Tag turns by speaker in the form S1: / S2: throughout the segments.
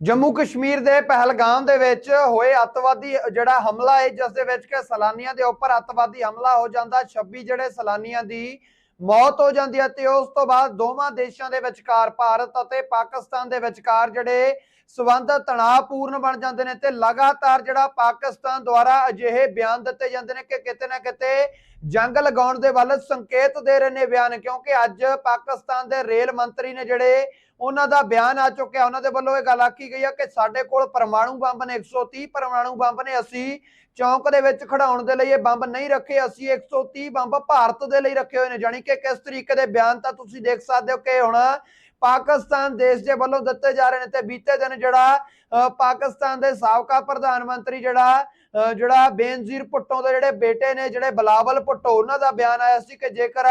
S1: ਜੰਮੂ ਕਸ਼ਮੀਰ ਦੇ ਪਹਿਲਗਾਮ ਦੇ ਵਿੱਚ ਹੋਏ ਅੱਤਵਾਦੀ, ਜਿਹੜਾ ਹਮਲਾ ਹੈ, ਜਿਸ ਦੇ ਵਿੱਚ ਕਿ ਸੈਲਾਨੀਆਂ ਦੇ ਉੱਪਰ ਅੱਤਵਾਦੀ ਹਮਲਾ ਹੋ ਜਾਂਦਾ। 26 ਜਿਹੜੇ ਸੈਲਾਨੀਆਂ ਦੀ ਮੌਤ ਹੋ ਜਾਂਦੀ ਹੈ ਤੇ ਉਸ ਤੋਂ ਬਾਅਦ ਦੋਵਾਂ ਦੇਸ਼ਾਂ ਦੇ ਵਿਚਕਾਰ, ਭਾਰਤ ਅਤੇ ਪਾਕਿਸਤਾਨ ਦੇ ਵਿਚਕਾਰ ਜਿਹੜੇ ਸਬੰਧ ਤਣਾਅਪੂਰਨ ਬਣ ਜਾਂਦੇ ਨੇ ਤੇ ਲਗਾਤਾਰ ਜਿਹੜਾ ਪਾਕਿਸਤਾਨ ਦੁਆਰਾ ਅਜਿਹੇ ਬਿਆਨ ਦਿੱਤੇ ਜਾਂਦੇ ਨੇ ਕਿ ਕਿਤੇ ਨਾ ਕਿਤੇ ਜੰਗ ਲਗਾਉਣ ਦੇ ਵੱਲ ਸੰਕੇਤ ਦੇ ਰਹੇ ਨੇ ਬਿਆਨ, ਕਿਉਂਕਿ ਅੱਜ ਪਾਕਿਸਤਾਨ ਦੇ ਰੇਲ ਮੰਤਰੀ ਨੇ ਜਿਹੜੇ ਉਹਨਾਂ ਦਾ ਬਿਆਨ ਆ ਚੁੱਕਿਆ, ਉਹਨਾਂ ਦੇ ਵੱਲੋਂ ਇਹ ਗੱਲ ਆਖੀ ਗਈ ਆ ਕਿ ਸਾਡੇ ਕੋਲ ਪਰਮਾਣੂ ਬੰਬ ਨੇ 130 ਪਰਮਾਣੂ ਬੰਬ ਨੇ, ਅਸੀਂ ਚੌਂਕ ਦੇ ਵਿੱਚ ਖੜਾਉਣ ਦੇ ਲਈ ਇਹ ਬੰਬ ਨਹੀਂ ਰੱਖੇ, ਅਸੀਂ 130 ਬੰਬ ਭਾਰਤ ਦੇ ਲਈ ਰੱਖੇ ਹੋਏ ਨੇ ਜਾਨੀ ਕਿ ਕਿਸ ਤਰੀਕੇ ਦੇ ਬਿਆਨ ਤਾਂ ਤੁਸੀਂ ਦੇਖ ਸਕਦੇ ਹੋ ਕਿ ਹੁਣ ਪਾਕਿਸਤਾਨ ਦੇਸ਼ ਦੇ ਵੱਲੋਂ ਦਿੱਤੇ ਜਾ ਰਹੇ ਨੇ ਤੇ ਬੀਤੇ ਦਿਨ ਜਿਹੜਾ ਪਾਕਿਸਤਾਨ ਦੇ ਸਾਬਕਾ ਪ੍ਰਧਾਨ ਮੰਤਰੀ ਜਿਹੜਾ ਜਿਹੜਾ ਬੇਨਜ਼ੀਰ ਭੁੱਟੋ ਦੇ ਜਿਹੜੇ ਬੇਟੇ ਨੇ, ਜਿਹੜੇ ਬਲਾਵਲ ਭੁੱਟੋ, ਉਹਨਾਂ ਦਾ ਬਿਆਨ ਆਇਆ ਸੀ ਕਿ ਜੇਕਰ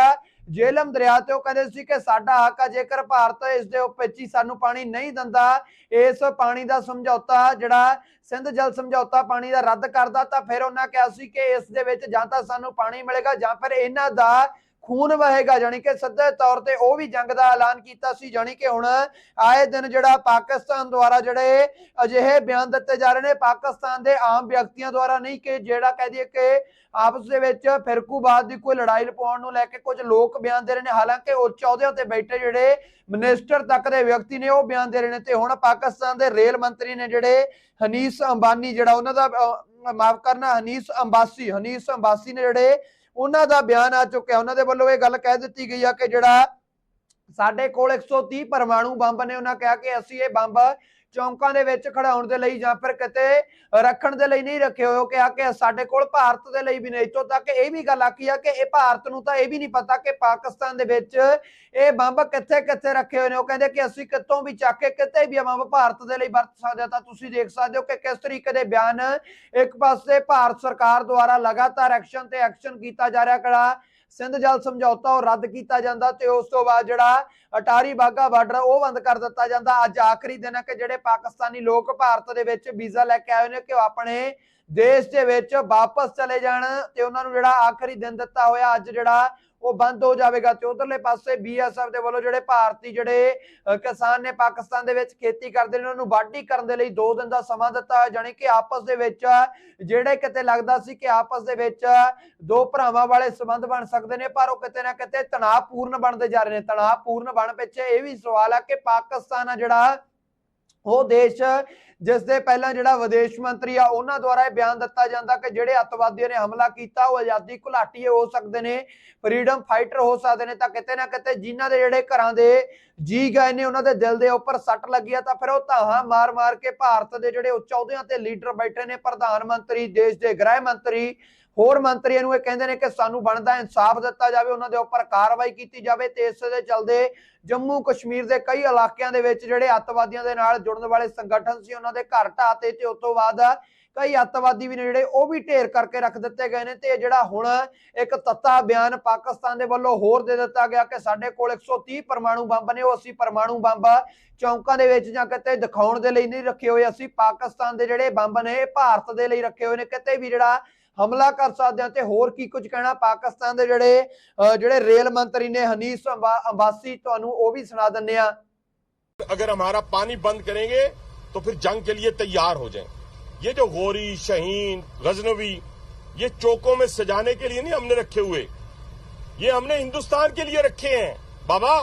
S1: ਜੇਲਮ ਦਰਿਆ ਤੇ ਉਹ ਕਹਿੰਦੇ ਸੀ ਕਿ ਸਾਡਾ ਹੱਕ ਆ, ਜੇਕਰ ਭਾਰਤ ਇਸ ਦੇ ਉੱਪਰ ਹੀ ਸਾਨੂੰ ਪਾਣੀ ਨਹੀਂ ਦਿੰਦਾ, ਇਸ ਪਾਣੀ ਦਾ ਸਮਝੌਤਾ ਜਿਹੜਾ ਸਿੰਧ ਜਲ ਸਮਝੌਤਾ ਪਾਣੀ ਦਾ ਰੱਦ ਕਰਦਾ, ਤਾਂ ਫਿਰ ਉਹਨਾਂ ਕਿਹਾ ਸੀ ਕਿ ਇਸ ਦੇ ਵਿੱਚ ਜਾਂ ਤਾਂ ਸਾਨੂੰ ਪਾਣੀ ਮਿਲੇਗਾ ਜਾਂ ਫਿਰ ਇਹਨਾਂ ਦਾ ਖੂਨ ਵਹੇਗਾ ਜਾਨੀ ਕਿ ਸਿੱਧੇ ਤੌਰ ਤੇ ਉਹ ਵੀ ਜੰਗ ਦਾ ਐਲਾਨ ਕੀਤਾ ਸੀ ਜਾਨੀ ਕਿ ਹੁਣ ਆਏ ਦਿਨ ਜਿਹੜਾ ਪਾਕਿਸਤਾਨ ਦੁਆਰਾ ਜਿਹੜੇ ਅਜਿਹੇ ਬਿਆਨ ਦਿੱਤੇ ਜਾ ਰਹੇ ਨੇ, ਪਾਕਿਸਤਾਨ ਦੇ ਆਮ ਵਿਅਕਤੀਆਂ ਦੁਆਰਾ ਨਹੀਂ ਕਿ ਜਿਹੜਾ ਕਹਿ ਦਈਏ ਕਿ ਆਪਸ ਦੇ ਵਿੱਚ ਫਿਰਕੂਬਾਦ ਦੀ ਕੋਈ ਲੜਾਈ ਲਪਾਉਣ ਨੂੰ ਲੈ ਕੇ ਕੁਝ ਲੋਕ ਬਿਆਨ ਦੇ ਰਹੇ ਨੇ, ਹਾਲਾਂਕਿ ਉੱਚ ਅਹੁਦਿਆਂ ਤੇ ਬੈਠੇ ਜਿਹੜੇ ਮਿਨਿਸਟਰ ਤੱਕ ਦੇ ਵਿਅਕਤੀ ਨੇ, ਉਹ ਬਿਆਨ ਦੇ ਰਹੇ ਨੇ ਤੇ ਹੁਣ ਪਾਕਿਸਤਾਨ ਦੇ ਰੇਲ ਮੰਤਰੀ ਨੇ ਜਿਹੜੇ ਹਨੀਸ ਅੰਬਾਨੀ, ਜਿਹੜਾ ਉਹਨਾਂ ਦਾ ਮਾਫ ਕਰਨਾ, ਹਨੀਸ ਅੰਬਾਸੀ ਹਨੀਸ ਅੰਬਾਸੀ ਨੇ ਜਿਹੜੇ ਉਹਨਾਂ ਦਾ ਬਿਆਨ ਆ ਚੁੱਕਿਆ। ਉਹਨਾਂ ਦੇ ਵੱਲੋਂ ਇਹ ਗੱਲ ਕਹਿ ਦਿੱਤੀ ਗਈ ਆ ਕਿ ਜਿਹੜਾ ਸਾਡੇ ਕੋਲ 130 ਪਰਮਾਣੂ ਬੰਬ ਨੇ, ਉਹਨਾਂ ਕਿਹਾ ਕਿ ਅਸੀਂ ਇਹ ਬੰਬ ਚੌਂਕਾਂ ਦੇ ਵਿੱਚ ਖੜਾਉਣ ਦੇ ਲਈ ਜਾਂ ਫਿਰ ਕਿਤੇ ਰੱਖਣ ਦੇ ਲਈ ਨਹੀਂ ਰੱਖੇ ਹੋਏ, ਉਹ ਕਿਹਾ ਕਿ ਸਾਡੇ ਕੋਲ ਭਾਰਤ ਦੇ ਲਈ ਵੀ ਨਹੀਂ ਇੱਥੋਂ ਤੱਕ ਇਹ ਵੀ ਗੱਲ ਆਖੀ ਆ ਕਿ ਇਹ ਭਾਰਤ ਨੂੰ ਤਾਂ ਇਹ ਵੀ ਨਹੀਂ ਪਤਾ ਕਿ ਪਾਕਿਸਤਾਨ ਦੇ ਵਿੱਚ ਇਹ ਬੰਬ ਕਿੱਥੇ ਕਿੱਥੇ ਰੱਖੇ ਹੋਏ ਨੇ। ਉਹ ਕਹਿੰਦੇ ਕਿ ਅਸੀਂ ਕਿਤੋਂ ਵੀ ਚੱਕ ਕੇ ਕਿਤੇ ਵੀ ਇਹ ਬੰਬ ਭਾਰਤ ਦੇ ਲਈ ਵਰਤ ਸਕਦੇ ਤਾਂ ਤੁਸੀਂ ਦੇਖ ਸਕਦੇ ਹੋ ਕਿ ਕਿਸ ਤਰੀਕੇ ਦੇ ਬਿਆਨ ਇੱਕ ਪਾਸੇ ਭਾਰਤ ਸਰਕਾਰ ਦੁਆਰਾ ਲਗਾਤਾਰ ਐਕਸ਼ਨ ਤੇ ਐਕਸ਼ਨ ਕੀਤਾ ਜਾ ਰਿਹਾ, ਕਿਹੜਾ ਸਿੰਧ ਜਲ ਸਮਝੌਤਾ ਉਹ ਰੱਦ ਕੀਤਾ ਜਾਂਦਾ ਤੇ ਉਸ ਤੋਂ ਬਾਅਦ ਜਿਹੜਾ ਅਟਾਰੀ ਬਾਗਾ ਬਾਰਡਰ ਉਹ ਬੰਦ ਕਰ ਦਿੱਤਾ ਜਾਂਦਾ। ਅੱਜ ਆਖਰੀ ਦਿਨ ਹੈ ਕਿ ਜਿਹੜੇ ਪਾਕਿਸਤਾਨੀ ਲੋਕ ਭਾਰਤ ਦੇ ਵਿੱਚ ਵੀਜ਼ਾ ਲੈ ਕੇ ਆਏ ਨੇ ਕਿ ਉਹ ਆਪਣੇ ਦੇਸ਼ ਦੇ ਵਿੱਚ ਵਾਪਸ ਚਲੇ ਜਾਣ ਤੇ ਉਹਨਾਂ ਨੂੰ ਜਿਹੜਾ ਆਖਰੀ ਦਿਨ ਦਿੱਤਾ ਹੋਇਆ ਅੱਜ ਜਿਹੜਾ ਉਹ ਬੰਦ ਹੋ ਜਾਵੇਗਾ। ਤੇ ਉਧਰਲੇ ਪਾਸੇ ਬੀਐਸਐਫ ਦੇ ਵੱਲੋਂ ਜਿਹੜੇ ਭਾਰਤੀ ਜਿਹੜੇ ਕਿਸਾਨ ਨੇ ਪਾਕਿਸਤਾਨ ਦੇ ਵਿੱਚ ਖੇਤੀ ਕਰਦੇ ਨੇ, ਉਹਨਾਂ ਨੂੰ ਵਾਢੀ ਕਰਨ ਦੇ ਲਈ 2 ਦਿਨ ਦਾ ਸਮਾਂ ਦਿੱਤਾ ਹੋਇਆ, ਜਾਣੀ ਕਿ ਆਪਸ ਦੇ ਵਿੱਚ ਜਿਹੜੇ ਕਿਤੇ ਲੱਗਦਾ ਸੀ ਕਿ ਆਪਸ ਦੇ ਵਿੱਚ ਦੋ ਭਰਾਵਾਂ ਵਾਲੇ ਸੰਬੰਧ ਬਣ ਸਕਦੇ ਨੇ, ਪਰ ਉਹ ਕਿਤੇ ਨਾ ਕਿਤੇ ਤਣਾਅਪੂਰਨ ਬਣਦੇ ਜਾ ਰਹੇ ਨੇ। ਤਣਾਅਪੂਰਨ ਬਣ ਪਿੱਛੇ ਇਹ ਵੀ ਸਵਾਲ ਹੈ ਕਿ ਪਾਕਿਸਤਾਨ ਆ ਜਿਹੜਾ ਉਹ ਦੇਸ਼ ਜਿਸ ਦੇ ਪਹਿਲਾਂ ਜਿਹੜਾ ਵਿਦੇਸ਼ ਮੰਤਰੀ ਆ, ਉਹਨਾਂ ਦੁਆਰਾ ਇਹ ਬਿਆਨ ਦਿੱਤਾ ਜਾਂਦਾ ਕਿ ਜਿਹੜੇ ਅੱਤਵਾਦੀਆਂ ਨੇ ਹਮਲਾ ਕੀਤਾ, ਉਹ ਆਜ਼ਾਦੀ ਘੁਲਾਟੀਏ ਹੋ ਸਕਦੇ ਨੇ ਫਰੀडम ਫਾਈਟਰ ਹੋ ਸਕਦੇ ਨੇ, ਤਾਂ ਕਿਤੇ ਨਾ ਕਿਤੇ ਜਿਨ੍ਹਾਂ ਦੇ ਜਿਹੜੇ ਘਰਾਂ ਦੇ ਜੀ ਗਏ ਨੇ, ਉਹਨਾਂ ਦੇ ਦਿਲ ਦੇ ਉੱਪਰ ਸੱਟ ਲੱਗੀ ਆ, ਤਾਂ ਫਿਰ ਉਹ ਧਾਹਾਂ ਮਾਰ-ਮਾਰ ਕੇ ਭਾਰਤ ਦੇ ਜਿਹੜੇ ਉੱਚ ਅਹੁਦਿਆਂ ਤੇ ਲੀਡਰ ਬੈਠੇ ਨੇ, ਪ੍ਰਧਾਨ ਮੰਤਰੀ, ਦੇਸ਼ ਦੇ ਗ੍ਰਹਿ ਮੰਤਰੀ ਹੋਰ ਮੰਤਰੀਆਂ ਨੂੰ ਇਹ ਕਹਿੰਦੇ ਨੇ ਕਿ ਸਾਨੂੰ ਬਣਦਾ ਇਨਸਾਫ ਦਿੱਤਾ ਜਾਵੇ, ਉਹਨਾਂ ਦੇ ਉੱਪਰ ਕਾਰਵਾਈ ਕੀਤੀ ਜਾਵੇ ਤੇ ਇਸ ਦੇ ਚਲਦੇ ਜੰਮੂ ਕਸ਼ਮੀਰ ਦੇ ਕਈ ਇਲਾਕਿਆਂ ਦੇ ਵਿੱਚ ਜਿਹੜੇ ਅੱਤਵਾਦੀਆਂ ਦੇ ਨਾਲ ਜੁੜਨ ਵਾਲੇ ਸੰਗਠਨ ਸੀ, ਉਹਨਾਂ ਦੇ ਘਰ ਢਾਤੇ ਤੇ ਉਸ ਤੋਂ ਬਾਅਦ ਕਈ ਅੱਤਵਾਦੀ ਵੀ ਨੇ ਜਿਹੜੇ ਉਹ ਵੀ ਢੇਰ ਕਰਕੇ ਰੱਖ ਦਿੱਤੇ ਗਏ ਨੇ ਤੇ ਜਿਹੜਾ ਹੁਣ ਇੱਕ ਤੱਤਾ ਬਿਆਨ ਪਾਕਿਸਤਾਨ ਦੇ ਵੱਲੋਂ ਹੋਰ ਦੇ ਦਿੱਤਾ ਗਿਆ ਕਿ ਸਾਡੇ ਕੋਲ 130 ਪਰਮਾਣੂ ਬੰਬ ਨੇ, ਉਹ ਅਸੀਂ ਪਰਮਾਣੂ ਬੰਬ ਚੌਂਕਾਂ ਦੇ ਵਿੱਚ ਜਾਂ ਕਿਤੇ ਦਿਖਾਉਣ ਦੇ ਲਈ ਨਹੀਂ ਰੱਖੇ ਹੋਏ, ਅਸੀਂ ਪਾਕਿਸਤਾਨ ਦੇ ਜਿਹੜੇ ਬੰਬ ਨੇ, ਇਹ ਭਾਰਤ ਦੇ ਲਈ ਰੱਖੇ ਹੋਏ ਨੇ, ਕਿਤੇ ਵੀ ਜਿਹੜਾ ਹਮਲਾ ਕਰ ਸਕਦੇ ਹਾਂ ਤੇ ਹੋਰ ਕੀ ਕੁਝ ਕਹਿਣਾ ਪਾਕਿਸਤਾਨ ਦੇ ਜਿਹੜੇ ਅਹ ਜਿਹੜੇ ਰੇਲ ਮੰਤਰੀ ਨੇ ਹਨੀਸ ਅੰਬਾ- ਅੰਬਾਸੀ ਤੁਹਾਨੂੰ ਉਹ ਵੀ ਸੁਣਾ ਦਿੰਨੇ ਆ
S2: अगर हमारा पानी बंद करेंगे तो फिर जंग के लिए तैयार हो जाएं ये जो गोरी शहीन गजनवी ये चौकों में सजाने के लिए नहीं हमने रखे हुए ये हमने हिंदुस्तान के लिए रखे हैं बाबा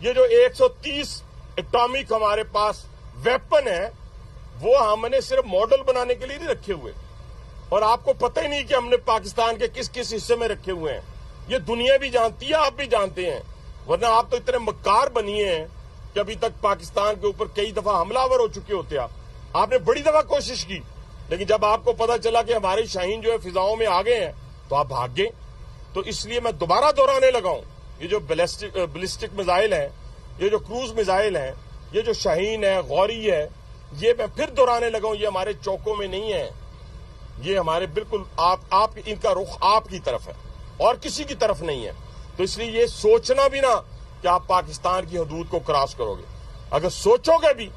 S2: ये जो 130 एटॉमिक हमारे पास वेपन है वो हमने सिर्फ मॉडल बनाने के लिए नहीं रखे हुए اور آپ کو پتہ ہی نہیں کہ ہم نے پاکستان کے کس کس حصے میں رکھے ہوئے ہیں۔ یہ دنیا بھی جانتی ہے، آپ بھی جانتے ہیں۔ ورنہ آپ تو اتنے مکار بنیے ہیں کہ ابھی تک پاکستان کے اوپر کئی دفعہ حملہ آور ہو چکے ہوتے آپ آپ نے بڑی دفعہ کوشش کی، لیکن جب آپ کو پتا چلا کہ ہمارے شاہین جو ہے فضاؤں میں آ گئے ہیں، تو آپ بھاگ گئے۔ تو اس لیے میں دوبارہ دہرانے لگا ہوں، یہ جو بلسٹک میزائل ہیں، یہ جو کروز میزائل ہیں، یہ جو شاہین ہے غوری ہے یہ میں پھر دہرانے لگا ہوں، یہ ہمارے چوکوں میں نہیں ہے یہ ہمارے بالکل آپ آپ ان کا رخ آپ کی طرف ہے اور کسی کی طرف نہیں ہے۔ تو اس لیے یہ سوچنا بھی نہ کہ آپ پاکستان کی حدود کو کراس کرو گے۔ اگر سوچو گے بھی